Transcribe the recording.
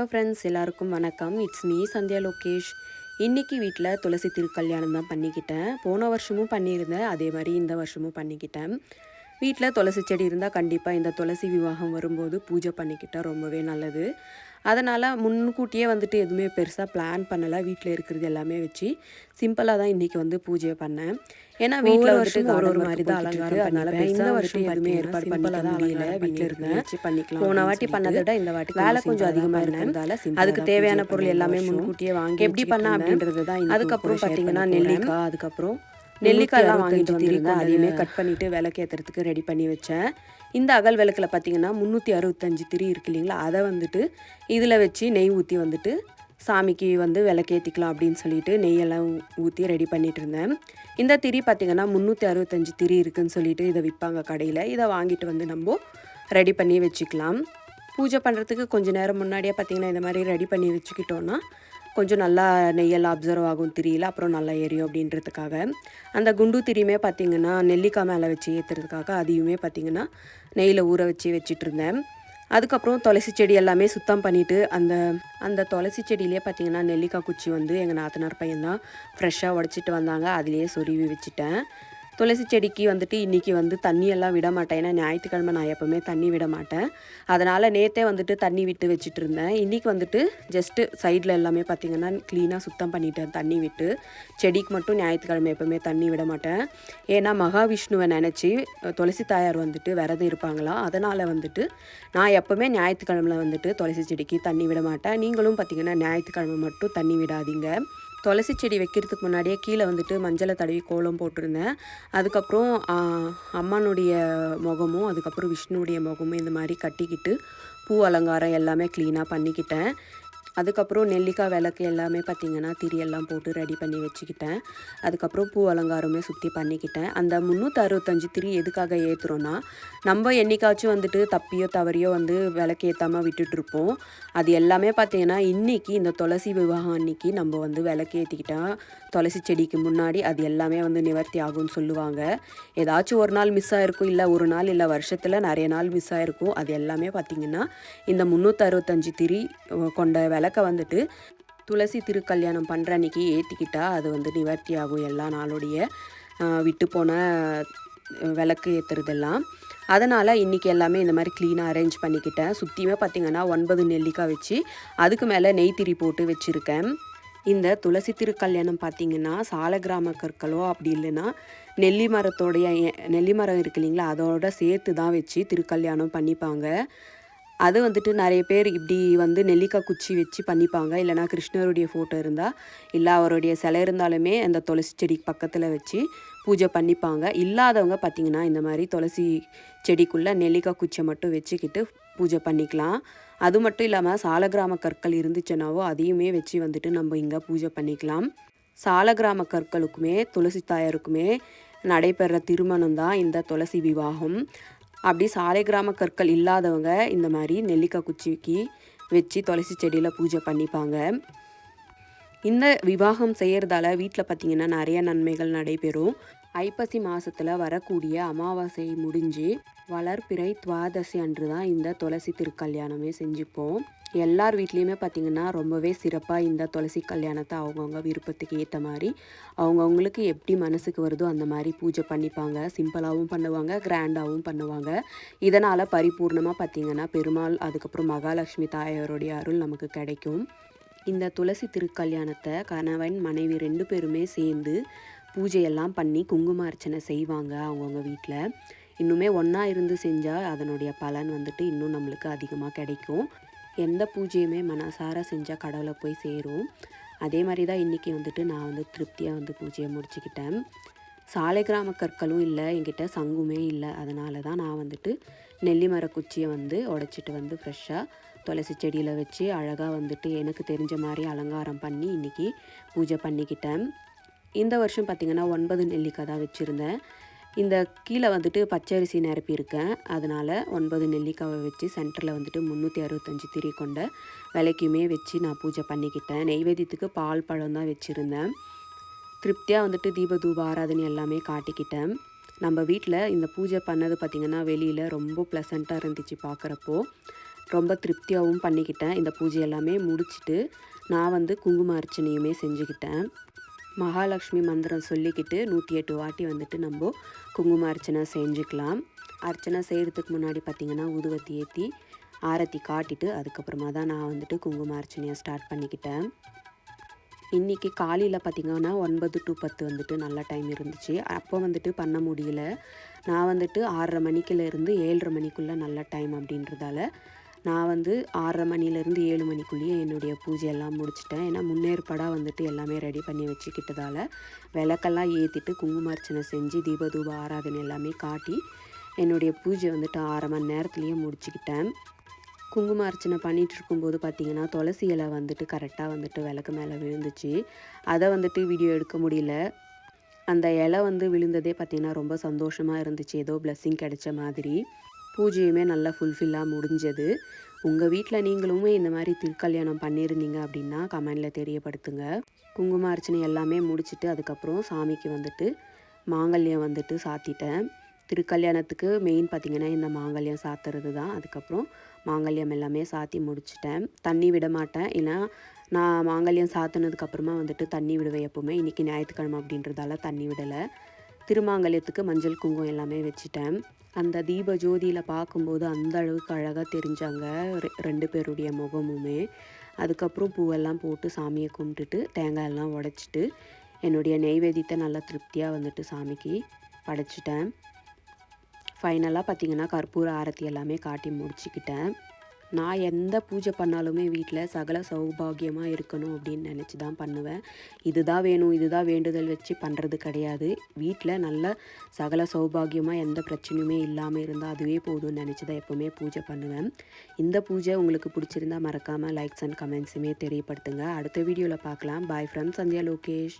Hello friends எல்லாருக்கும் வணக்கம். It's me Sandhya Lokesh. இன்னைக்கு வீட்டில் துளசி திருக்கல்யாணம் தான் பண்ணிக்கிட்டேன். போன வருஷமும் பண்ணியிருந்தேன் அதே மாதிரி இந்த வருஷமும் பண்ணிக்கிட்டேன். வீட்டில் துளசி செடி இருந்தால் கண்டிப்பாக இந்த துளசி விவாகம் வரும்போது பூஜை பண்ணிக்கிட்டால் ரொம்பவே நல்லது. அதனால் முன்கூட்டியே வந்துட்டு எதுவுமே பெருசாக பிளான் பண்ணலை. வீட்டில் இருக்கிறது எல்லாமே வச்சு சிம்பிளாக தான் இன்றைக்கி வந்து பூஜை பண்ணேன். ஏன்னா வீட்டில் வந்துட்டு ஒரு ஒரு மாதிரி தான் அலங்காரம் அதனால இந்த வருஷம் எதுவுமே ஏற்பாடு பண்ணல தான் முடியல வீட்டில் இருந்தேன். வச்சு பண்ணிக்கலாம் போன வாட்டி பண்ணதை விட இந்த வாட்டி வேலை கொஞ்சம் அதிகமாக இருந்ததால அதுக்கு தேவையான பொருள் எல்லாமே முன்கூட்டியே வாங்கி எப்படி பண்ண அப்படின்றது தான் அதுக்கப்புறம் பார்த்தீங்கன்னா நெல்லிக்காய் அதுக்கப்புறம் நெல்லிக்காயெல்லாம் வாங்கிட்டு வந்திருந்தேன். அதையுமே கட் பண்ணிவிட்டு விளக்கேற்றுறதுக்கு ரெடி பண்ணி வச்சேன். இந்த அகல் விளக்கில் பார்த்தீங்கன்னா முந்நூற்றி அறுபத்தஞ்சு திரி இருக்கு இல்லைங்களா? அதை வந்துட்டு இதில் வச்சு நெய் ஊற்றி வந்துட்டு சாமிக்கு வந்து விளக்கேற்றிக்கலாம் அப்படின்னு சொல்லிட்டு நெய்யெல்லாம் ஊற்றி ரெடி பண்ணிட்டு இருந்தேன். இந்த திரி பார்த்திங்கன்னா முந்நூற்றி அறுபத்தஞ்சு திரி இருக்குன்னு சொல்லிட்டு இதை விற்பாங்க கடையில். இதை வாங்கிட்டு வந்து நம்ம ரெடி பண்ணி வச்சுக்கலாம். பூஜை பண்ணுறதுக்கு கொஞ்சம் நேரம் முன்னாடியே பார்த்திங்கன்னா இந்த மாதிரி ரெடி பண்ணி வச்சுக்கிட்டோன்னா கொஞ்சம் நல்லா நெய்யெல்லாம் அப்சர்வ் ஆகும் திரியில் அப்புறம் நல்லா எரியும் அப்படின்றதுக்காக. அந்த குண்டு திரியுமே பார்த்திங்கன்னா நெல்லிக்காய் மேலே வச்சு ஏற்றுறதுக்காக அதையுமே பார்த்திங்கன்னா நெய்யில் ஊற வச்சு வச்சுட்டு இருந்தேன் அதுக்கப்புறம் துளசி செடி எல்லாமே சுத்தம் பண்ணிவிட்டு அந்த அந்த துளசி செடியிலே பார்த்திங்கன்னா நெல்லிக்காய் குச்சி வந்து எங்கள் நாத்தனார் பையன் தான் ஃப்ரெஷ்ஷாக உடச்சிட்டு வந்தாங்க. அதுலேயே சொருவி வச்சுட்டேன். துளசி செடிக்கு வந்துட்டு இன்றைக்கி வந்து தண்ணியெல்லாம் விட மாட்டேன் ஏன்னா ஞாயிற்றுக்கிழமை நான் எப்போவுமே தண்ணி விட மாட்டேன் அதனால் நேற்றே வந்துட்டு தண்ணி விட்டு வச்சுட்டு இருந்தேன் இன்றைக்கி வந்துட்டு ஜஸ்ட்டு சைடில் எல்லாமே பார்த்திங்கன்னா க்ளீனாக சுத்தம் பண்ணிட்டேன் தண்ணி விட்டு. செடிக்கு மட்டும் ஞாயிற்றுக்கிழமை எப்போவுமே தண்ணி விட மாட்டேன் ஏன்னா மகாவிஷ்ணுவை நினச்சி துளசி தாயார் வந்துட்டு விரதம் இருப்பாங்களா? அதனால் வந்துட்டு நான் எப்போவுமே ஞாயிற்றுக்கிழமை வந்துட்டு துளசி செடிக்கு தண்ணி விட மாட்டேன் நீங்களும் பார்த்திங்கன்னா ஞாயிற்றுக்கிழமை மட்டும் தண்ணி விடாதீங்க. துளசி செடி வைக்கிறதுக்கு முன்னாடியே கீழே வந்துட்டு மஞ்சளை தடவி கோலம் போட்டிருந்தேன். அதுக்கப்புறம் அம்மானுடைய அம்மனுடைய முகமும் அதுக்கப்புறம் விஷ்ணுடைய முகமும் இந்த மாதிரி கட்டிக்கிட்டு பூ அலங்காரம் எல்லாமே க்ளீனாக பண்ணிக்கிட்டேன். அதுக்கப்புறம் நெல்லிக்காய் விளக்கு எல்லாமே பார்த்திங்கன்னா திரியெல்லாம் போட்டு ரெடி பண்ணி வச்சுக்கிட்டேன். அதுக்கப்புறம் பூ அலங்காரமே சுற்றி பண்ணிக்கிட்டேன். அந்த முந்நூற்றி அறுபத்தஞ்சு திரி எதுக்காக ஏற்றுறோன்னா நம்ம என்னைக்காச்சும் வந்துட்டு தப்பியோ தவறியோ வந்து விளக்கு ஏற்றாமல் விட்டுட்ருப்போம் அது எல்லாமே பார்த்திங்கன்னா இன்றைக்கி இந்த துளசி விவாகம் அன்னைக்கு நம்ம வந்து விளக்கு ஏற்றிக்கிட்டா துளசி செடிக்கு முன்னாடி அது எல்லாமே வந்து நிவர்த்தி ஆகும்னு சொல்லுவாங்க. ஏதாச்சும் ஒரு நாள் மிஸ் ஆகிருக்கும் இல்லை ஒரு நாள் இல்லை வருஷத்தில் நிறைய நாள் மிஸ் ஆகிருக்கும் அது எல்லாமே பார்த்திங்கன்னா இந்த முந்நூற்றி அறுபத்தஞ்சு திரி கொண்ட விளக்க வந்துட்டு துளசி திருக்கல்யாணம் பண்ணுற அன்னைக்கு ஏற்றிக்கிட்டா அது வந்து நிவர்த்தி ஆகும் எல்லா நாளுடைய விட்டுப்போன விட்டு போன விளக்கு ஏற்றுறதெல்லாம் அதனால் இன்றைக்கி எல்லாமே இந்த மாதிரி க்ளீனாக அரேஞ்ச் பண்ணிக்கிட்டேன். சுற்றியுமே பார்த்திங்கன்னா ஒன்பது நெல்லிக்காய் வச்சு அதுக்கு மேலே நெய் திரி போட்டு வச்சுருக்கேன். இந்த துளசி திருக்கல்யாணம் பார்த்தீங்கன்னா சால கிராம கற்களோ அப்படி இல்லைன்னா நெல்லி மரத்தோடைய எ- நெல்லி மரம் இருக்கு இல்லைங்களா அதோட சேர்த்து தான் வச்சு திருக்கல்யாணம் பண்ணிப்பாங்க. அது வந்துட்டு நிறைய பேர் இப்படி வந்து நெல்லிக்காய் குச்சி வச்சு பண்ணிப்பாங்க. இல்லைனா கிருஷ்ணருடைய ஃபோட்டோ இருந்தால் இல்லை அவருடைய சிலை இருந்தாலுமே அந்த துளசி செடிக்கு பக்கத்தில் வச்சு பூஜை பண்ணிப்பாங்க. இல்லாதவங்க பார்த்திங்கன்னா இந்த மாதிரி துளசி செடிக்குள்ளே நெல்லிக்காய் குச்சியை மட்டும் வச்சுக்கிட்டு பூஜை பண்ணிக்கலாம். அது மட்டும் இல்லாமல் சாலகிராம கற்கள் இருந்துச்சுனாவோ அதையுமே வச்சு வந்துட்டு நம்ம இங்கே பூஜை பண்ணிக்கலாம். சாலகிராம கற்களுக்குமே துளசி தாயாருக்குமே நடைபெற திருமணம் தான் இந்த துளசி விவாகம். அப்படி சாலைகிராம கற்கள் இல்லாதவங்க இந்த மாதிரி நெல்லிக்காய் குச்சிக்கு வச்சு துளசி செடியில் பூஜை பண்ணிப்பாங்க. இந்த விவாகம் செய்கிறதால வீட்டில் பார்த்தீங்கன்னா நிறைய நன்மைகள் நடைபெறும். ஐப்பசி மாதத்தில் வரக்கூடிய அமாவாசை முடிஞ்சு வளர்பிறை துவாதசி அன்று தான் இந்த துளசி திருக்கல்யாணமே செஞ்சுப்போம். எல்லார் வீட்லேயுமே பார்த்திங்கன்னா ரொம்பவே சிறப்பாக இந்த துளசி கல்யாணத்தை அவங்கவுங்க விருப்பத்துக்கு ஏற்ற மாதிரி அவங்கவுங்களுக்கு எப்படி மனசுக்கு வருதோ அந்த மாதிரி பூஜை பண்ணிப்பாங்க. சிம்பிளாகவும் பண்ணுவாங்க கிராண்டாகவும் பண்ணுவாங்க. இதனால் பரிபூர்ணமாக பார்த்திங்கன்னா பெருமாள் அதுக்கப்புறம் மகாலட்சுமி தாயாருடைய அருள் நமக்கு கிடைக்கும். இந்த துளசி திருக்கல்யாணத்தை கணவன் மனைவி ரெண்டு பேருமே சேர்ந்து பூஜையெல்லாம் பண்ணி குங்கும அர்ச்சனை செய்வாங்க அவங்கவுங்க வீட்டில் இன்னுமே ஒன்றா இருந்து செஞ்சால் அதனுடைய பலன் வந்துட்டு இன்னும் நம்மளுக்கு அதிகமாக கிடைக்கும். எந்த பூஜையுமே மனசார செஞ்சால் கடவுளை போய் சேரும். அதே மாதிரி தான் இன்றைக்கி வந்துட்டு நான் வந்து திருப்தியாக வந்து பூஜையை முடிச்சுக்கிட்டேன். சாலை கிராம கற்களும் இல்லை என்கிட்ட சங்குமே இல்லை. அதனால தான் நான் வந்துட்டு நெல்லிமர குச்சியை வந்து உடச்சிட்டு வந்து ஃப்ரெஷ்ஷாக துளசி செடியில் வச்சு அழகாக வந்துட்டு எனக்கு தெரிஞ்ச மாதிரி அலங்காரம் பண்ணி இன்றைக்கி பூஜை பண்ணிக்கிட்டேன். இந்த வருஷம் பார்த்திங்கன்னா ஒன்பது நெல்லிக்காய் தான் வச்சுருந்தேன். இந்த கீழே வந்துட்டு பச்சரிசி நிரப்பியிருக்கேன். அதனால் ஒன்பது நெல்லிக்காவை வச்சு சென்டரில் வந்துட்டு முந்நூற்றி அறுபத்தஞ்சு திரி கொண்ட விலைக்குமே வச்சு நான் பூஜை பண்ணிக்கிட்டேன். நெய்வேத்தியத்துக்கு பால் பழம் தான் வச்சுருந்தேன். திருப்தியாக வந்துட்டு தீப தூப ஆராதனை எல்லாமே காட்டிக்கிட்டேன். நம்ம வீட்டில் இந்த பூஜை பண்ணது பார்த்திங்கன்னா வெளியில் ரொம்ப ப்ளசண்ட்டாக இருந்துச்சு பார்க்குறப்போ ரொம்ப திருப்தியாகவும் பண்ணிக்கிட்டேன். இந்த பூஜை எல்லாமே முடிச்சுட்டு நான் வந்து குங்கும அர்ச்சனையுமே செஞ்சுக்கிட்டேன். மகாலட்சுமி மந்திரம் சொல்லிக்கிட்டு நூற்றி எட்டு வாட்டி வந்துட்டு நம்ம குங்கும அர்ச்சனை செஞ்சுக்கலாம். அர்ச்சனை செய்கிறதுக்கு முன்னாடி பார்த்திங்கன்னா ஊதுவத்தி ஏற்றி ஆரத்தி காட்டிட்டு அதுக்கப்புறமா தான் நான் வந்துட்டு குங்கும அர்ச்சனையை ஸ்டார்ட் பண்ணிக்கிட்டேன். இன்றைக்கி காலையில் பார்த்திங்கன்னா ஒன்பது டு பத்து வந்துட்டு நல்ல டைம் இருந்துச்சு. அப்போ வந்துட்டு பண்ண முடியல. நான் வந்துட்டு ஆறரை மணிக்கிலேருந்து ஏழரை மணிக்குள்ளே நல்ல டைம் அப்படின்றதால நான் வந்து ஆறரை மணிலேருந்து ஏழு மணிக்குள்ளேயே என்னுடைய பூஜையெல்லாம் முடிச்சிட்டேன். ஏன்னா முன்னேற்பாடாக வந்துட்டு எல்லாமே ரெடி பண்ணி வச்சுக்கிட்டதால விளக்கெல்லாம் ஏற்றிட்டு குங்குமார்ச்சனை செஞ்சு தீபதூப ஆராதனை எல்லாமே காட்டி என்னுடைய பூஜை வந்துட்டு ஆறரை மணி நேரத்துலேயே முடிச்சுக்கிட்டேன். குங்கும அர்ச்சனை பண்ணிகிட்டு இருக்கும்போது பார்த்தீங்கன்னா துளசி இலை வந்துட்டு கரெக்டாக வந்துட்டு விளக்கு மேலே விழுந்துச்சு. அதை வந்துட்டு வீடியோ எடுக்க முடியல. அந்த இலை வந்து விழுந்ததே பார்த்திங்கன்னா ரொம்ப சந்தோஷமாக இருந்துச்சு. ஏதோ பிளஸ்ஸிங் கிடைச்ச மாதிரி. பூஜையுமே நல்லா ஃபுல்ஃபில்லாக முடிஞ்சது. உங்கள் வீட்டில் நீங்களுமே இந்த மாதிரி திருக்கல்யாணம் பண்ணியிருந்தீங்க அப்படின்னா கமெண்டில் தெரியப்படுத்துங்க. குங்கும அர்ச்சனை எல்லாமே முடிச்சுட்டு அதுக்கப்புறம் சாமிக்கு வந்துட்டு மாங்கல்யம் வந்துட்டு சாத்திட்டேன். திருக்கல்யாணத்துக்கு மெயின் பார்த்திங்கன்னா இந்த மாங்கல்யம் சாத்துறது தான். அதுக்கப்புறம் மாங்கல்யம் எல்லாமே சாத்தி முடிச்சிட்டேன். தண்ணி விட மாட்டேன். ஏன்னா நான் மாங்கல்யம் சாத்தினதுக்கப்புறமா வந்துட்டு தண்ணி விடுவேன் எப்போவுமே. இன்றைக்கி ஞாயிற்றுக்கிழமை அப்படின்றதால தண்ணி விடலை. திருமாங்கல்யத்துக்கு மஞ்சள் குங்குமம் எல்லாமே வச்சுட்டேன். அந்த தீப ஜோதியில் பார்க்கும்போது அந்த அளவுக்கு அழகாக தெரிஞ்சாங்க ரெ- ரெண்டு பேருடைய முகமுமே. அதுக்கப்புறம் பூவெல்லாம் போட்டு சாமியை கும்பிட்டுட்டு தேங்காய் எல்லாம் உடைச்சிட்டு என்னுடைய நெய்வேதியத்தை நல்லா திருப்தியாக வந்துட்டு சாமிக்கு படைச்சிட்டேன். ஃபைனலாக பார்த்தீங்கன்னா கற்பூர ஆரத்தி எல்லாமே காட்டி முடிச்சுக்கிட்டேன். நான் எந்த பூஜை பண்ணாலுமே வீட்டில் சகல சௌபாகியமாக இருக்கணும் அப்படின்னு நினச்சி தான் பண்ணுவேன். இதுதான் வேணும் இதுதான் வேண்டுதல் வச்சு பண்ணுறது கிடையாது. வீட்டில் நல்ல சகல சௌபாகியமாக எந்த பிரச்சனையுமே இல்லாமல் இருந்தால் அதுவே போதும்னு நினச்சி தான் எப்போவுமே பூஜை பண்ணுவேன். இந்த பூஜை உங்களுக்கு பிடிச்சிருந்தா மறக்காமல் லைக்ஸ் அண்ட் கமெண்ட்ஸுமே தெரியப்படுத்துங்க. அடுத்த வீடியோவில் பார்க்கலாம் பாய் ஃப்ரம் சந்தியா லோகேஷ்.